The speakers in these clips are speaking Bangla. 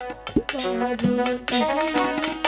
Thank you.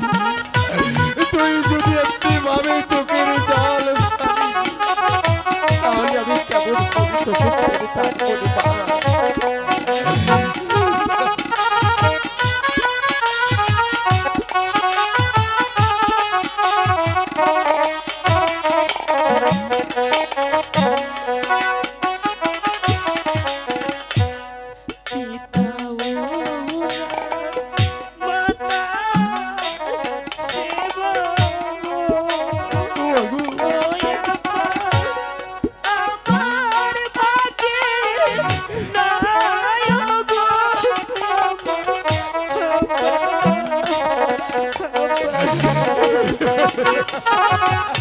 সুখী থাকতে Ha ha ha!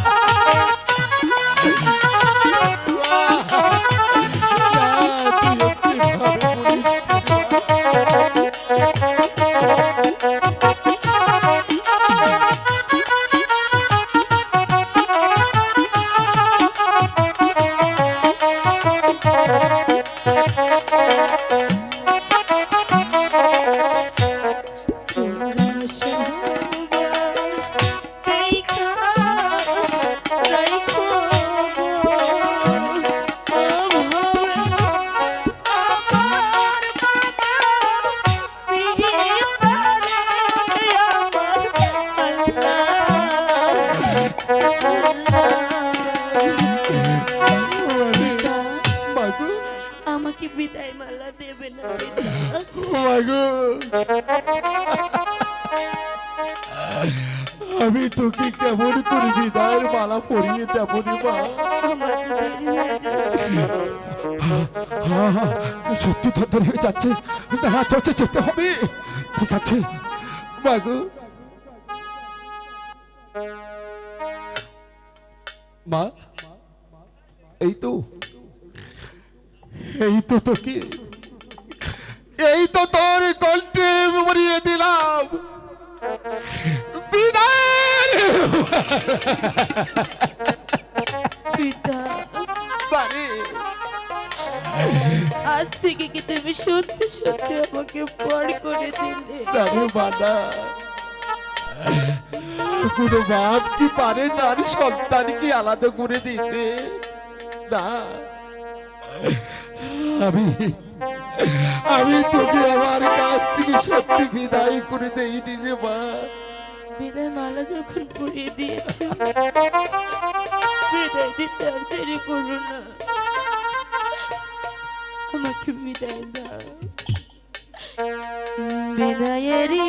আমি তোকে কেমন করে বিদায়ের মালা পরিয়ে দেবো সত্যি ধর হয়ে যাচ্ছে। না চলছে যেতে হবে। ঠিক আছে। বাগু মা, এই তো। এই তো তোকে। এই তো তোর কণ্ঠে মরিয়ে দিলাম। পিতা পারে আজ থেকে কি তুমি সত্যি সত্যি আমাকে পর করে দিলে? বাবা। কোনো বাপ কি পারে তার সন্তানকে আলাদা করে দিতে? না। আমি আমি তোকে আমার থেকে সত্যি বিদায় করে দেয়নি রে মা। বিদায় মালা যখন পরিয়ে দিয়েছে, বিদায় দিতে আর দেরি করো না। আমাকে বিদায় দাও। বিদায়েরই